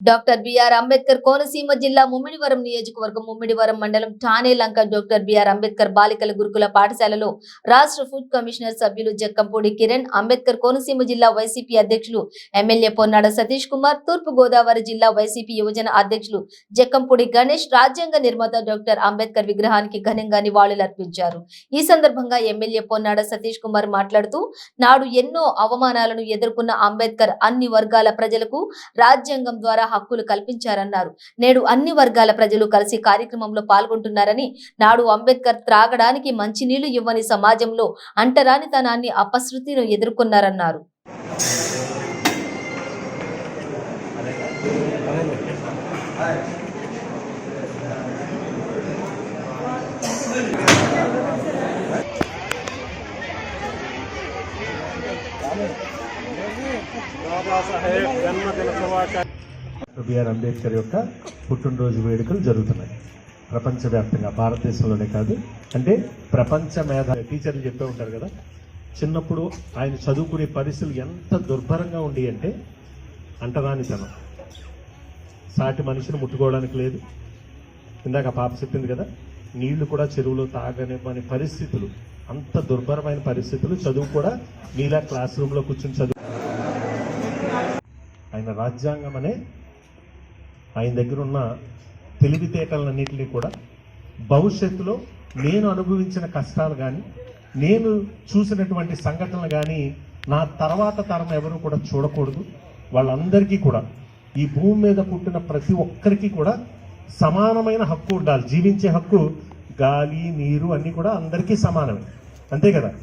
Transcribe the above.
Doctor BR Ambedkar Konaseema జిల్లా ముమ్మిడివరం నియోజకవర్గం ముమ్మిడివరం మండలం Thane Lanka doctor B R Ambedkar బాలికల గురుకుల పాఠశాలలో రాష్ట్ర ఫుడ్ కమిషనర్ సభ్యులు జక్కంపూడి కిరణ్ అంబేద్కర్ కోనసీమ జిల్లా వైసీపీ అధ్యక్షులు ఎమ్మెల్యే పొన్నాడ సతీష్ కుమార్ తూర్పు గోదావరి జిల్లా వైసీపీ యువజన అధ్యక్షులు జక్కంపూడి గణేష్ రాజ్యాంగ నిర్మాత డాక్టర్ అంబేద్కర్ విగ్రహానికి ఘనంగా నివాళులు అర్పించారు. ఈ సందర్భంగా ఎమ్మెల్యే పొన్నాడ సతీష్ కుమార్ మాట్లాడుతూ నాడు ఎన్నో అవమానాలను ఎదుర్కొన్న అంబేద్కర్ అన్ని వర్గాల ప్రజలకు రాజ్యాంగం ద్వారా హక్కులు కల్పించారన్నారు. నేడు అన్ని వర్గాల ప్రజలు కలిసి కార్యక్రమంలో పాల్గొంటున్నారని నాడు అంబేద్కర్ త్రాగడానికి మంచినీళ్ళు ఇవ్వని సమాజంలో అంటరానితనాన్ని అపశృతిను ఎదుర్కొన్నారన్నారు. బాబాసాహెబ్ జన్మదిన బిఆర్ అంబేద్కర్ యొక్క పుట్టినరోజు వేడుకలు జరుగుతున్నాయి. ప్రపంచవ్యాప్తంగా భారతదేశంలోనే కాదు అంటే ప్రపంచ మేధ టీచర్లు చెప్పే ఉంటారు కదా చిన్నప్పుడు ఆయన చదువుకునే పరిస్థితులు ఎంత దుర్భరంగా ఉండి అంటే అంటరానితనం. సాటి మనిషిని ముట్టుకోవడానికి లేదు. ఇందాక పాప చెప్పింది కదా నీళ్ళు కూడా చెరువులో తాగనివ్వని పరిస్థితులు అంత దుర్భరమైన పరిస్థితులు చదువు కూడా నీలా క్లాస్ రూమ్లో కూర్చుని చదువు. ఆయన రాజ్యాంగం అనే ఆయన దగ్గర ఉన్న తెలివితేటలన్నింటినీ కూడా భవిష్యత్తులో నేను అనుభవించిన కష్టాలు కానీ నేను చూసినటువంటి సంఘటనలు కానీ నా తర్వాత తరం ఎవరు కూడా చూడకూడదు. వాళ్ళందరికీ కూడా ఈ భూమి మీద పుట్టిన ప్రతి ఒక్కరికి కూడా సమానమైన హక్కు ఉండాలి. జీవించే హక్కు గాలి నీరు అన్నీ కూడా అందరికీ సమానమే. అంతే కదా?